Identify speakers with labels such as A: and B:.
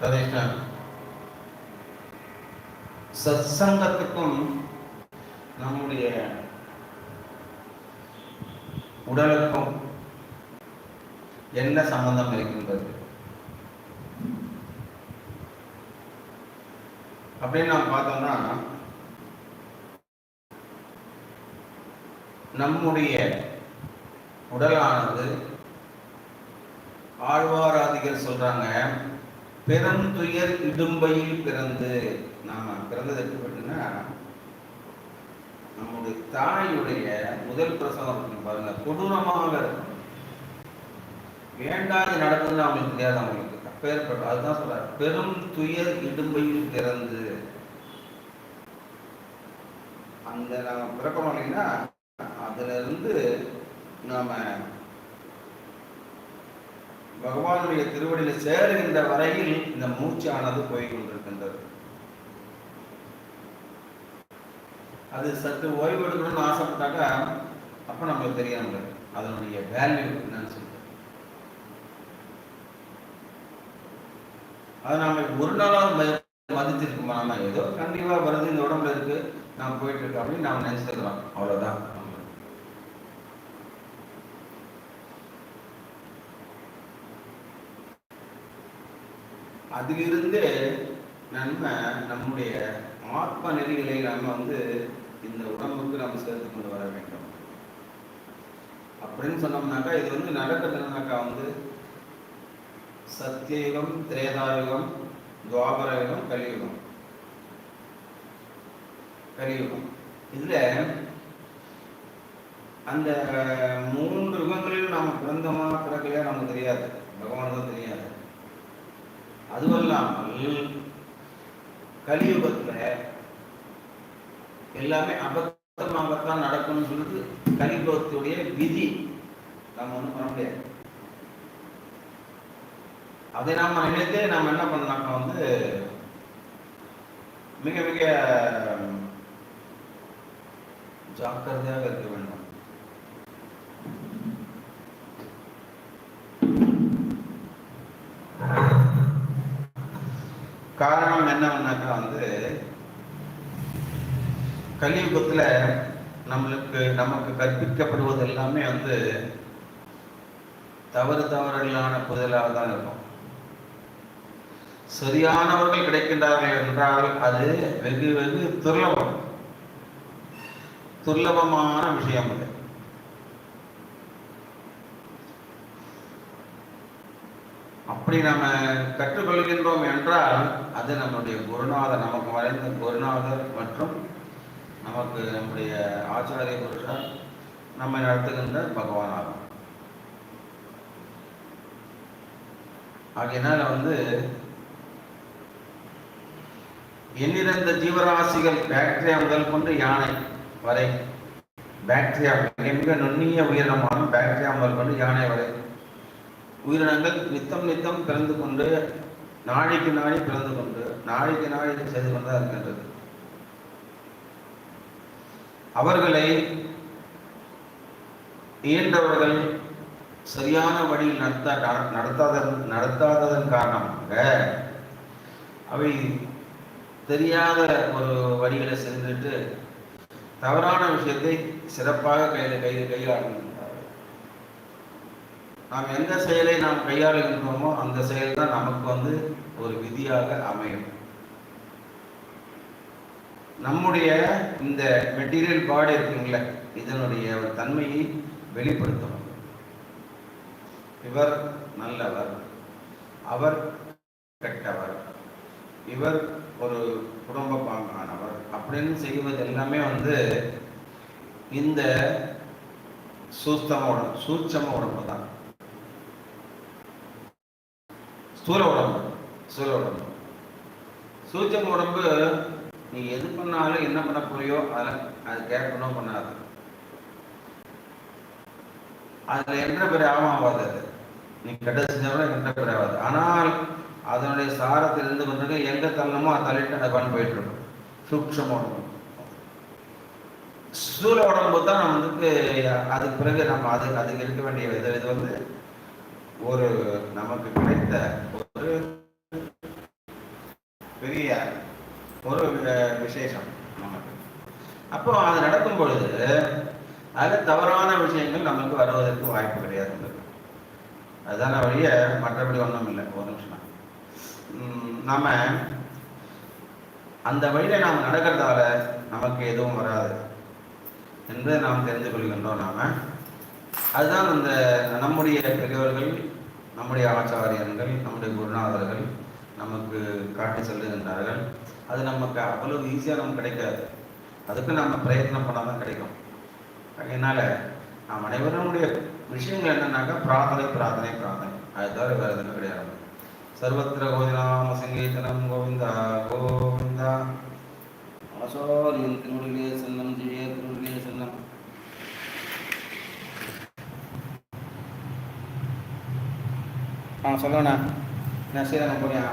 A: சத் சத்சங்கத்துக்கும் நம்முடைய உடலுக்கும் என்ன சம்பந்தம் இருக்கின்றது? அப்படின்னு நாம் பார்த்தோம்னா நம்முடைய உடலானது ஆழ்வாராதிகள் சொல்றாங்க பெருந்துயர் இடும்பையில் பிறந்து. நாம பிறந்தது எப்படி பார்த்தீங்கன்னா நம்முடைய தாயுடைய முதல் பிரசவம் இருக்கு பாருங்க கொடூரமாக இருக்கும். வேண்டாது நடக்குதுன்னு அவங்களுக்கு தெரியாது அவங்களுக்கு. அப்பேற்பட்ட அதுதான் சொல்றாரு பெரும் துயர் இடும்பையில் பிறந்து. அந்த நாம பிறக்கணும் இல்லைன்னா அதுல இருந்து நாம பகவானுடைய திருவடியில சேருகின்ற வரையில் இந்த மூச்சானது போய்கொண்டிருக்கின்றது. அது சற்று ஓய்வு எடுக்கணும்னு ஆசைப்பட்டாக்கா அப்ப நம்மளுக்கு தெரியாமல் அதனுடைய வேல்யூ என்னன்னு சொல்லிட்டு அதை நாம ஒரு நாளாவது மதிச்சிருக்கோமா? நம்ம ஏதோ கண்டிப்பா வருது இந்த உடம்புல இருக்கு நான் போயிட்டு இருக்கேன் அப்படின்னு நாம் நினைச்சிருக்கிறோம் அவ்வளவுதான். அதிலிருந்து நம்ம நம்முடைய ஆத்ம நெறிகளை நம்ம வந்து இந்த உடம்புக்கு நம்ம சேர்த்து கொண்டு வர வேண்டும். அப்படின்னு சொன்னோம்னாக்கா இது வந்து நடக்கிறதுனாக்கா வந்து சத்தியயுகம் திரேதாயுகம் துவாபரயுகம் கலியுகம். கலியுகம். இதுல அந்த மூன்று யுகங்களிலும் நாம பிறந்தமா பிறக்கலையா நமக்கு தெரியாது. பகவானுக்கும் தெரியாது. அதுவல்லாமல் கலியுகத்துல எல்லாமே அபத்தமாகத்தான் நடக்கும்னு சொல்லிட்டு கலியுகத்துடைய விதி நம்ம ஒண்ணும் பண்ண முடியாது. அதை நாம நினைத்து நாம என்ன பண்ணலாம்னா வந்து மிக மிக ஜாக்கிரதையாக இருக்க வேண்டும். காரணம் என்னவென்னாக்கா வந்து கலியுகத்தில் நம்மளுக்கு நமக்கு கற்பிக்கப்படுவது எல்லாமே வந்து தவறு தவறுகளான புதலாக தான் இருக்கும். சரியானவர்கள் கிடைக்கின்றார்கள் என்றால் அது வெகு வெகு துர்லபம். துர்லபமான விஷயம் அது. அப்படி நம்ம கற்றுக்கொள்கின்றோம் என்றால் அது நம்முடைய குருநாதர் நமக்கு மறைந்த குருநாதர் மற்றும் நமக்கு நம்முடைய ஆச்சாரிய புருஷர் நம்மை நடத்துகின்ற பகவான் ஆகும் ஆகையினால் வந்து எண்ணிறந்த ஜீவராசிகள் பாக்டீரியா முதல் கொண்டு யானை வரை பாக்டீரியா மிக மிக நுண்ணிய உயிரினமான பாக்டீரியா முதல் கொண்டு யானை வரை உயிரினங்கள் நித்தம் நித்தம் பிறந்து கொண்டு நாளைக்கு நாளை பிறந்து கொண்டு நாளைக்கு நாளை செய்து கொண்டுதான் இருக்கின்றது. அவர்களை இயன்றவர்கள் சரியான வழியில் நடத்த நடத்தாதன் நடத்தாததன் காரணமாக அவை தெரியாத ஒரு வழிகளை சென்றுட்டு தவறான விஷயத்தை சிறப்பாக கையில் கையில் கையாளும் நாம் எந்த செயலை நாம் கையாளுகின்றோமோ அந்த செயல் தான் நமக்கு வந்து ஒரு விதியாக அமையும். நம்முடைய இந்த மெட்டீரியல் பாடி இருக்குங்களே இதனுடைய ஒரு தன்மையை வெளிப்படுத்தணும். இவர் நல்லவர். அவர் கெட்டவர். இவர் ஒரு குடும்ப பாங்கானவர் அப்படின்னு செய்வது எல்லாமே வந்து இந்த சூஸ்தம உடம்பு சூட்சம உடம்பு தான் ஸ்தூல உடம்பு ஸ்தூல உடம்பு. சூட்சம உடம்பு நீ எது பண்ணாலும் என்ன பண்ண போறியோ அதில் அது கேட்கணும் பண்ணாது. அதுல என்ற பேர் ஆகாது அது. நீ கெட்ட செஞ்சாலும் என்ற பேர் ஆகாது. ஆனால் அதனுடைய சாரத்திலிருந்து கொண்டு எங்க தள்ளணுமோ அதை தள்ளிட்டு அந்த பண்ண போயிட்டு இருக்கும். சூக்ஷம உடம்பு. ஸ்தூல உடம்பு தான் நம்ம வந்துட்டு அதுக்கு பிறகு நம்ம அது அதுக்கு இருக்க வேண்டிய இது இது வந்து ஒரு நமக்கு கிடைத்த ஒரு பெரிய ஒரு விசேஷம் நமக்கு. அப்போ அது நடக்கும் பொழுது அது தவறான விஷயங்கள் நமக்கு வருவதற்கு வாய்ப்பு கிடையாது உங்களுக்கு. அதுதான வழிய மற்றபடி ஒன்றும் இல்லை. ஒரு நிமிஷம். நம்ம அந்த வழியில நாம் நடக்கிறதால நமக்கு எதுவும் வராது. என்று நாம் தெரிந்து கொள்கின்றோம் நாம. அதுதான் அந்த நம்முடைய பெரியவர்கள் நம்முடைய ஆச்சாரியர்கள் நம்முடைய குருநாதர்கள் நமக்கு காட்டி செல்லுகின்றார்கள். அது நமக்கு அவ்வளவு ஈஸியாக நமக்கு கிடைக்காது. அதுக்கு நம்ம பிரயத்னம் பண்ணால் தான் கிடைக்கும். அதனால நாம் அனைவருடைய விஷயங்கள் என்னன்னாக்கா பிரார்த்தனை பிரார்த்தனை பிரார்த்தனை. அது தவிர வேறு எதுவும் கிடையாது. சர்வத்திர கோதிநாம சங்கீதனம் கோவிந்தா கோவிந்தா. ஆசாரியின் திருவடிகளே செல்லம் ஜெய திருவடிகளே செல்லம். ஆ சொல்லுங்கண்ணா நான் ஸ்ரீரங்கம் போறியா